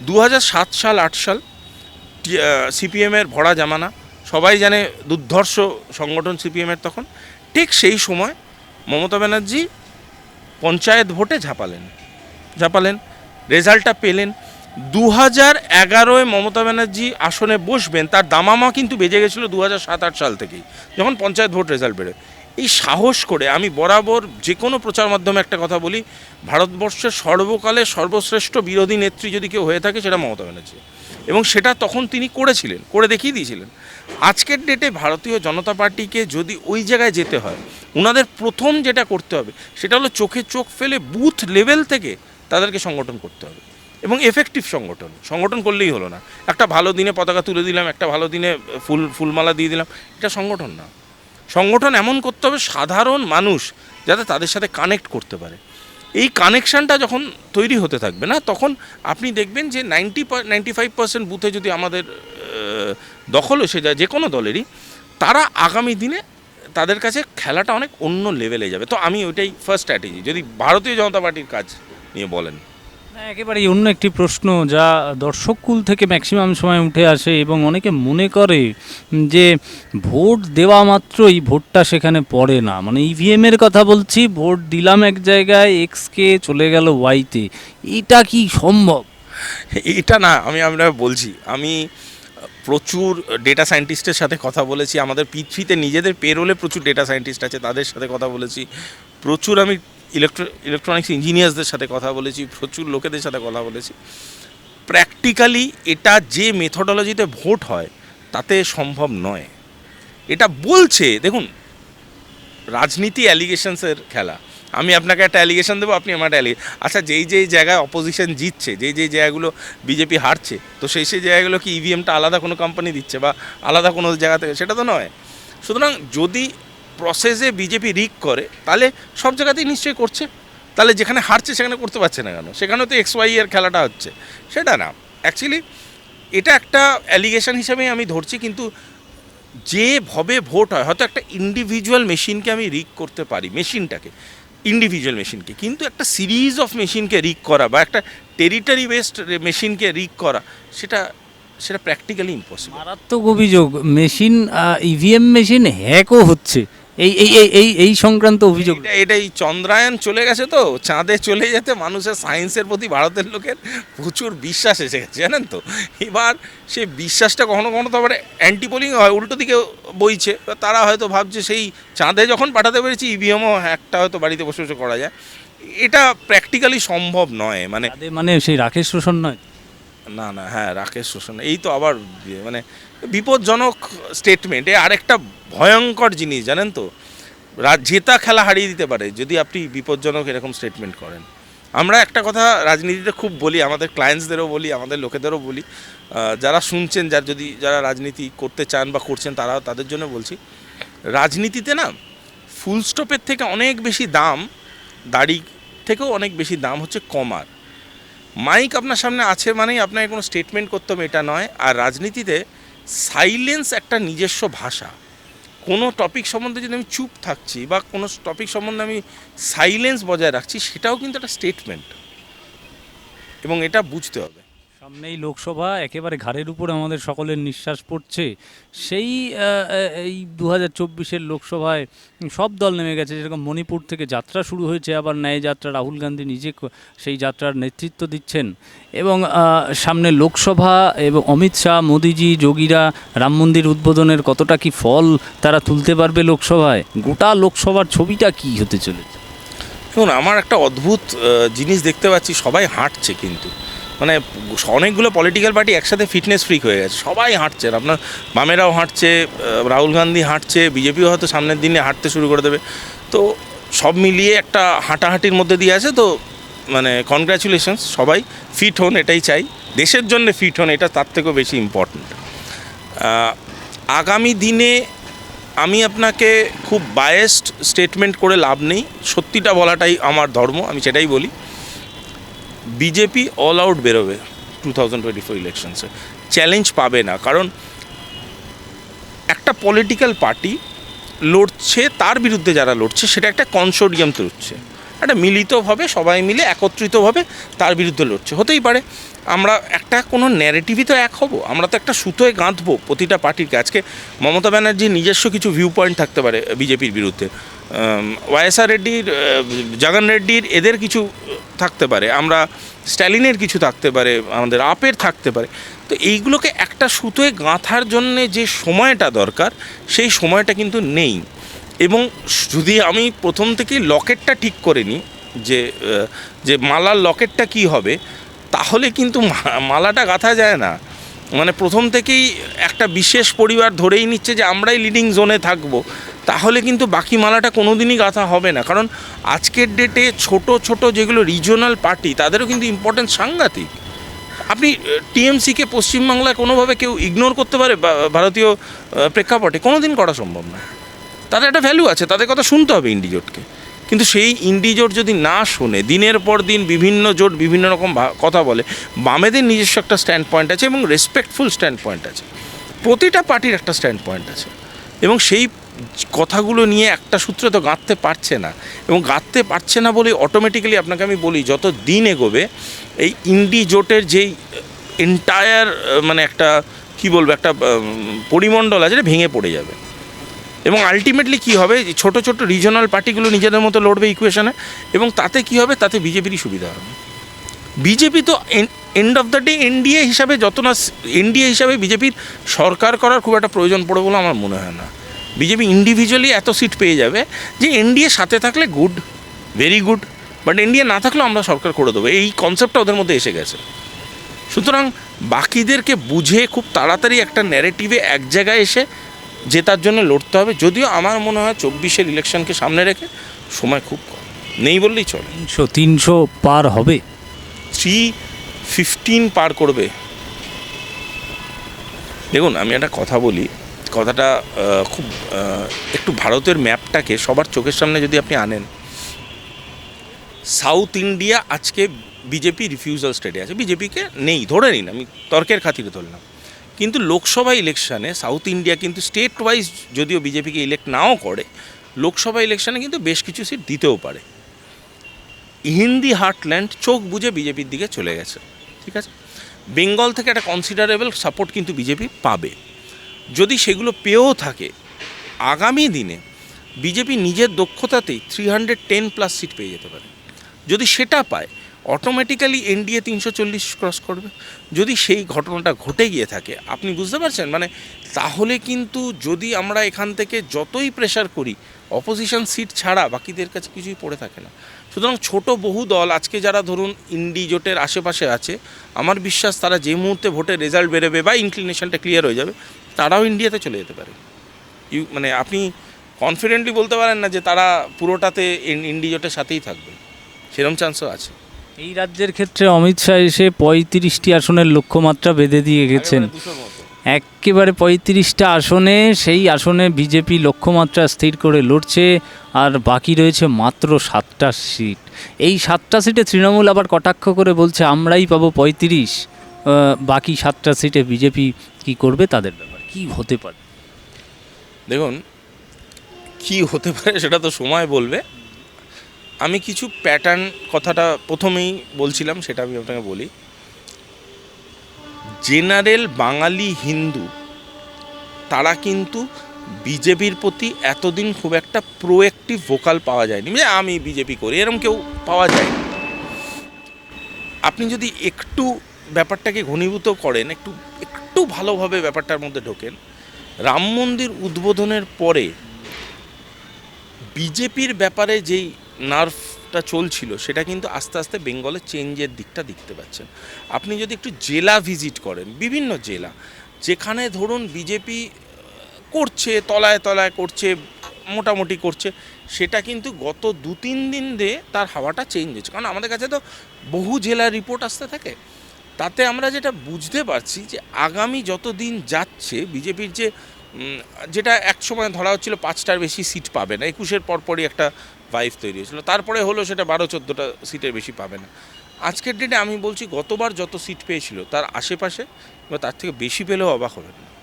দু সাল, আট সাল সিপিএমের ভরা জামানা, সবাই জানে দুর্ধর্ষ সংগঠন সিপিএমের তখন, ঠিক সেই সময় মমতা ব্যানার্জি পঞ্চায়েত ভোটে ঝাঁপালেন। ঝাঁপালেন, রেজাল্টটা পেলেন। দু হাজার এগারোয় মমতা ব্যানার্জি আসনে বসবেন, তার দামামা কিন্তু বেজে গেছিল দু হাজার সাত, আট সাল থেকেই, যখন পঞ্চায়েত ভোট রেজাল্ট বেরোয়। এই সাহস করে আমি বরাবর যে কোনো প্রচার মাধ্যমে একটা কথা বলি, ভারতবর্ষের সর্বকালে সর্বশ্রেষ্ঠ বিরোধী নেত্রী যদি কেউ হয়ে থাকে সেটা মমতা ব্যানার্জি। এবং সেটা তখন তিনি করেছিলেন, করে দেখিয়ে দিয়েছিলেন। আজকের ডেটে ভারতীয় জনতা পার্টিকে যদি ওই জায়গায় যেতে হয় ওনাদের প্রথম যেটা করতে হবে, সেটা হলো চোখে চোখ ফেলে বুথ লেভেল থেকে তাদেরকে সংগঠন করতে হবে। এবং এফেক্টিভ সংগঠন সংগঠন করলেই হলো না। একটা ভালো দিনে পতাকা তুলে দিলাম, একটা ভালো দিনে ফুল, ফুলমালা দিয়ে দিলাম, এটা সংগঠন না। সংগঠন এমন করতে হবে, সাধারণ মানুষ যাতে তাদের সাথে কানেক্ট করতে পারে। এই কানেকশানটা যখন তৈরি হতে থাকবে না, তখন আপনি দেখবেন যে নাইনটি নাইনটি ফাইভ পার্সেন্ট বুথে যদি আমাদের দখল এসে যায় যে কোনো দলেরই, তারা আগামী দিনে তাদের কাছে খেলাটা অনেক অন্য লেভেলে যাবে। তো আমি ওইটাই ফার্স্ট স্ট্র্যাটেজি যদি ভারতীয় জনতা পার্টির কাজ নিয়ে বলেন। একেবারেই অন্য একটি প্রশ্ন যা দর্শককুল থেকে ম্যাক্সিমাম সময় উঠে আসে এবং অনেকে মনে করে যে ভোট দেওয়া মাত্রই ভোটটা সেখানে পড়ে না। মানে ইভিএমের কথা বলছি, ভোট দিলাম এক জায়গায় এক্সকে চলে গেল ওয়াইতে এটা কি সম্ভব? এটা না, আমি, আমরা বলছি, আমি প্রচুর ডেটা সায়েন্টিস্টের সাথে কথা বলেছি, আমাদের পৃথিবীতে নিজেদের পেরোলে প্রচুর ডেটা সায়েন্টিস্ট আছে, তাদের সাথে কথা বলেছি। প্রচুর আমি ইলেকট্রো ইলেকট্রনিক্স ইঞ্জিনিয়ার্সদের সাথে কথা বলেছি, প্রচুর লোকেদের সাথে কথা বলেছি। প্র্যাকটিক্যালি এটা যে মেথোডোলজিতে ভোট হয়, তাতে সম্ভব নয়। এটা বলছে, দেখুন, রাজনীতি অ্যালিগেশনসের খেলা। আমি আপনাকে একটা অ্যালিগেশন দেবো, আপনি আমার অ্যালিগে আচ্ছা যেই যেই জায়গায় অপোজিশন জিতছে, যেই যেই জায়গাগুলো বিজেপি হারছে, তো সেই সেই জায়গাগুলো কি ইভিএমটা আলাদা কোনো কোম্পানি দিচ্ছে বা আলাদা কোনো জায়গা থেকে সেটা তো নয়। সুতরাং যদি প্রসেসে বিজেপি রিক করে, তাহলে সব জায়গাতেই নিশ্চয়ই করছে। তাহলে যেখানে হারছে সেখানে করতে পারছে না কেন? সেখানেও তো এক্স ওয়াই এর খেলাটা হচ্ছে। সেটা না। অ্যাকচুয়ালি এটা একটা অ্যালিগেশন হিসেবেই আমি ধরছি, কিন্তু যেভাবে ভোট হয়, হয়তো একটা ইন্ডিভিজুয়াল মেশিনকে আমি রিক করতে পারি মেশিনটাকে ইন্ডিভিজুয়াল মেশিনকে কিন্তু একটা সিরিজ অফ মেশিনকে রিক করা বা একটা টেরিটারি বেসড মেশিনকে রিক করা, সেটা সেটা প্র্যাকটিক্যালি ইম্পসিবল মারাত্মক অভিযোগ। মেশিন ইভিএম মেশিন হ্যাকও হচ্ছে। এই এই এই এই এই সংক্রান্ত অভিযোগ। এটা এটাই চন্দ্রায়ন চলে গেছে তো? চাঁদে চলে যেতে মানুষের সায়েন্সের প্রতি ভারতের লোকের প্রচুর বিশ্বাস এসে গেছে জানেন তো? এবার সে বিশ্বাসটা কখনো কখনো তো আবার অ্যান্টিপোলিং হয় উল্টো দিকে বইছে। তারা হয়তো ভাবছে সেই চাঁদে যখন পাঠাতে পেরেছি ইভিএমও একটা হয়তো বাড়িতে বসে বসে করা যায়। এটা প্র্যাকটিক্যালি সম্ভব নয় মানে মানে সেই রাকেশ রোশন নয়? না না হ্যাঁ রাকেশ শোষণ এই তো আবার মানে বিপজ্জনক স্টেটমেন্ট এ আরেকটা ভয়ঙ্কর জিনিস, জানেন তো? জেতা খেলা হারিয়ে দিতে পারে, যদি আপনি বিপজ্জনক এরকম স্টেটমেন্ট করেন। আমরা একটা কথা রাজনীতিতে খুব বলি, আমাদের ক্লায়েন্টসদেরও বলি, আমাদের লোকেদেরও বলি যারা শুনছেন, যার যদি, যারা রাজনীতি করতে চান বা করছেন তারা তাদের জন্য বলছি, রাজনীতিতে না ফুল স্টপের থেকে অনেক বেশি দাম, দাড়ি থেকেও অনেক বেশি দাম হচ্ছে কমার মাইক আপনার সামনে আছে মানেই আপনাকে কোনো স্টেটমেন্ট করতে হবে, এটা নয়। আর রাজনীতিতে সাইলেন্স একটা নিজস্ব ভাষা। কোনো টপিক সম্বন্ধে যদি আমি চুপ থাকছি বা কোনো টপিক সম্বন্ধে আমি সাইলেন্স বজায় রাখছি, সেটাও কিন্তু একটা স্টেটমেন্ট এবং এটা বুঝতে হবে। সামনেই লোকসভা, একেবারে ঘাড়ের উপর আমাদের সকলের নিঃশ্বাস পড়ছে। সেই এই দু হাজার চব্বিশের লোকসভায় সব দল নেমে গেছে। যেরকম মণিপুর থেকে যাত্রা শুরু হয়েছে, আবার ন্যায় যাত্রা, রাহুল গান্ধী নিজে সেই যাত্রার নেতৃত্ব দিচ্ছেন। এবং সামনে লোকসভা এবং অমিত শাহ, মোদিজি, যোগীরা, রাম মন্দির উদ্বোধনের কতটা কি ফল তারা তুলতে পারবে লোকসভায়? গোটা লোকসভার ছবিটা কি হতে চলেছে? দেখুন আমার একটা অদ্ভুত জিনিস দেখতে পাচ্ছি, সবাই হাঁটছে কিন্তু। মানে অনেকগুলো পলিটিক্যাল পার্টি একসাথে ফিটনেস ফ্রিক হয়ে গেছে। সবাই হাঁটছেন আপনার বামেরাও হাঁটছে রাহুল গান্ধী হাঁটছে, বিজেপিও হয়তো সামনের দিনে হাঁটতে শুরু করে দেবে। তো সব মিলিয়ে একটা হাঁটাহাঁটির মধ্যে দিয়ে আছে। তো মানে কনগ্র্যাচুলেশনস সবাই ফিট হন, এটাই চাই। দেশের জন্য ফিট হন, এটা তার থেকেও বেশি ইম্পর্ট্যান্ট আগামী দিনে আমি আপনাকে খুব বায়েসড স্টেটমেন্ট করে লাভ নেই। সত্যিটা বলাটাই আমার ধর্ম, আমি সেটাই বলি। বিজেপি অল আউট বেরোবে টু থাউজেন্ড টোয়েন্টি ফোর ইলেকশনসে চ্যালেঞ্জ পাবে না, কারণ একটা পলিটিক্যাল পার্টি লড়ছে, তার বিরুদ্ধে যারা লড়ছে, সেটা একটা কনসোডিয়াম লড়ছে। একটা মিলিতভাবে, সবাই মিলে একত্রিতভাবে তার বিরুদ্ধে লড়ছে। হতেই পারে, আমরা একটা কোনো ন্যারেটিভই তো এক হব, আমরা তো একটা সুতোয় গাঁথবো প্রতিটা পার্টিকে আজকে মমতা ব্যানার্জির নিজস্ব কিছু ভিউ পয়েন্ট থাকতে পারে বিজেপির বিরুদ্ধে। ওয়াইএসআর রেড্ডির জগন রেড্ডির এদের কিছু থাকতে পারে, আমরা স্ট্যালিনের কিছু থাকতে পারে, আমাদের আপের থাকতে পারে। তো এইগুলোকে একটা সুতোয় গাঁথার জন্যে যে সময়টা দরকার, সেই সময়টা কিন্তু নেই। এবং যদি আমি প্রথম থেকেই লকেটটা ঠিক করে নিই যে যে মালার লকেটটা কি হবে, তাহলে কিন্তু মালাটা গাঁথা যায় না। মানে প্রথম থেকেই একটা বিশেষ পরিবার ধরেই নিচ্ছে যে আমরাই লিডিং জোনে থাকব। তাহলে কিন্তু বাকি মালাটা কোনো দিনই গাঁথা হবে না। কারণ আজকের ডেটে ছোট ছোট যেগুলো রিজিওনাল পার্টি তাদেরও কিন্তু ইম্পর্টেন্স সাংঘাতিক। আপনি টিএমসিকে পশ্চিমবাংলায় কোনোভাবে কেউ ইগনোর করতে পারে ভারতীয় প্রেক্ষাপটে? কোনো দিন করা সম্ভব না। তাদের একটা ভ্যালু আছে, তাদের কথা শুনতে হবে ইন্ডিজোটকে কিন্তু সেই ইন্ডিজোট যদি না শোনে, দিনের পর দিন বিভিন্ন জোট বিভিন্ন রকম কথা বলে, বামেদের নিজস্ব একটা স্ট্যান্ড পয়েন্ট আছে এবং রেসপেক্টফুল স্ট্যান্ড পয়েন্ট আছে। প্রতিটা পার্টির একটা স্ট্যান্ড পয়েন্ট আছে। এবং সেই কথাগুলো নিয়ে একটা সূত্রে তো গাঁথতে পারছে না। এবং গাঁথতে পারছে না বলে অটোমেটিক্যালি আপনাকে আমি বলি, যত দিন এগোবে, এই ইন্ডি জোটের যেই এন্টায়ার মানে একটা, কি বলব, একটা পরিমণ্ডল আছে, এটা ভেঙে পড়ে যাবে। এবং আলটিমেটলি কী হবে? ছোটো ছোটো রিজনাল পার্টিগুলো নিজেদের মতো লড়বে ইকুয়েশনে এবং তাতে কী হবে? তাতে বিজেপিরই সুবিধা হবে। বিজেপি তো end of the day NDA হিসাবে যত না এনডিএ হিসাবে বিজেপির সরকার করার খুব একটা প্রয়োজন পড়ে বলে আমার মনে হয় না। বিজেপি ইন্ডিভিজুয়ালি এত সিট পেয়ে যাবে যে এনডিএ সাথে থাকলে good very good but NDA না থাকলেও আমরা সরকার করে দেবো। এই কনসেপ্টটা ওদের মধ্যে এসে গেছে। সুতরাং বাকিদেরকে বুঝে খুব তাড়াতাড়ি একটা ন্যারেটিভে এক জায়গায় এসে জেতার জন্য লড়তে হবে যদিও আমার মনে হয় চব্বিশের ইলেকশনকে সামনে রেখে সময় খুব কম। নেই বললেই চলে। তিনশো তিনশো পার হবে। থ্রি ফিফটিন পার করবে। দেখুন আমি একটা কথা বলি। কথাটা খুব একটু ভারতের ম্যাপটাকে সবার চোখের সামনে যদি আপনি আনেন। সাউথ ইন্ডিয়া আজকে বিজেপি রিফিউজাল স্টেটে আছে। বিজেপিকে নেই ধরে নিন আমি তর্কের খাতিরে ধরলাম। কিন্তু লোকসভা ইলেকশানে সাউথ ইন্ডিয়া কিন্তু স্টেট ওয়াইজ যদিও বিজেপিকে ইলেক্ট নাও করে, লোকসভা ইলেকশানে কিন্তু বেশ কিছু সিট দিতেও পারে। হিন্দি হার্টল্যান্ড চোখ বুঝে বিজেপির দিকে চলে গেছে, ঠিক আছে? বেঙ্গল থেকে একটা কনসিডারেবল সাপোর্ট কিন্তু বিজেপি পাবে। যদি সেগুলো পেয়েও থাকে, আগামী দিনে বিজেপি নিজের দক্ষতাতেই three hundred ten plus seat পেয়ে যেতে পারে। যদি সেটা পায় অটোমেটিক্যালি এনডিএ তিনশো চল্লিশ ক্রস করবে। যদি সেই ঘটনাটা ঘটে গিয়ে থাকে, আপনি বুঝতে পারছেন? মানে তাহলে কিন্তু যদি আমরা এখান থেকে যতই প্রেশার করি অপোজিশন সিট ছাড়া বাকিদের কাছে কিছুই পড়ে থাকে না। সুতরাং ছোট বহু দল, আজকে যারা ধরুন ইন্ডি জোটের আশেপাশে আছে, আমার বিশ্বাস তারা যে মুহূর্তে ভোটের রেজাল্ট বেরোবে বা ইনক্লিনেশনটা ক্লিয়ার হয়ে যাবে, তারাও ইন্ডিয়াতে চলে যেতে পারে। ইউ মানে আপনি কনফিডেন্টলি বলতে পারেন না যে তারা পুরোটাতে ইন- ইন্ডি জোটের সাথেই থাকবে। সেরকম চান্সও আছে। এই রাজ্যের ক্ষেত্রে অমিত শাহ এসে পঁয়ত্রিশটি আসনের লক্ষ্যমাত্রা বেঁধে দিয়ে গেছেন। একেবারে পঁয়ত্রিশটা আসনে সেই আসনে বিজেপি লক্ষ্যমাত্রা স্থির করে লড়ছে আর বাকি রয়েছে মাত্র সাতটা সিট। এই সাতটা সিটে তৃণমূল আবার কটাক্ষ করে বলছে আমরাই পাবো পঁয়ত্রিশ। বাকি সাতটা সিটে বিজেপি কি করবে তাদের ব্যাপার? কি হতে পারে? দেখুন কি হতে পারে সেটা তো সময় বলবে। আমি কিছু প্যাটার্ন কথাটা প্রথমেই বলছিলাম, সেটা আমি আপনাকে বলি। জেনারেল বাঙালি হিন্দু, তারা কিন্তু বিজেপির প্রতি এতদিন খুব একটা প্রোয়েক্টিভ ভোকাল পাওয়া যায়নি। যে আমি বিজেপি করি এরকম কেউ পাওয়া যায়নি। আপনি যদি একটু ব্যাপারটাকে ঘনীভূত করেন, একটু একটু ভালোভাবে ব্যাপারটার মধ্যে ঢোকেন, রাম মন্দির উদ্বোধনের পরে বিজেপির ব্যাপারে যেই নার্ভটা চলছিল, সেটা কিন্তু আস্তে আস্তে বেঙ্গলে চেঞ্জের দিকটা দেখতে পাচ্ছেন। আপনি যদি একটু জেলা ভিজিট করেন, বিভিন্ন জেলা, যেখানে ধরুন বিজেপি করছে, তলায় তলায় করছে, মোটামুটি করছে, সেটা কিন্তু গত দু তিন দিন দিয়ে তার হাওয়াটা চেঞ্জ হচ্ছে কারণ আমাদের কাছে তো বহু জেলার রিপোর্ট আসতে থাকে। তাতে আমরা যেটা বুঝতে পারছি যে আগামী যত দিন যাচ্ছে, বিজেপির যে যেটা এক সময় ধরা হচ্ছিল পাঁচটার বেশি সিট পাবে না, একুশের পরপরই একটা ভাইভ তৈরি হয়েছিল। তারপরে হলো সেটা বারো, চোদ্দোটা সিটের বেশি পাবে না। আজকের ডেটে আমি বলছি গতবার যত সিট পেয়েছিল, তার আশেপাশে বা তার থেকে বেশি পেলেও অবাক হবে না।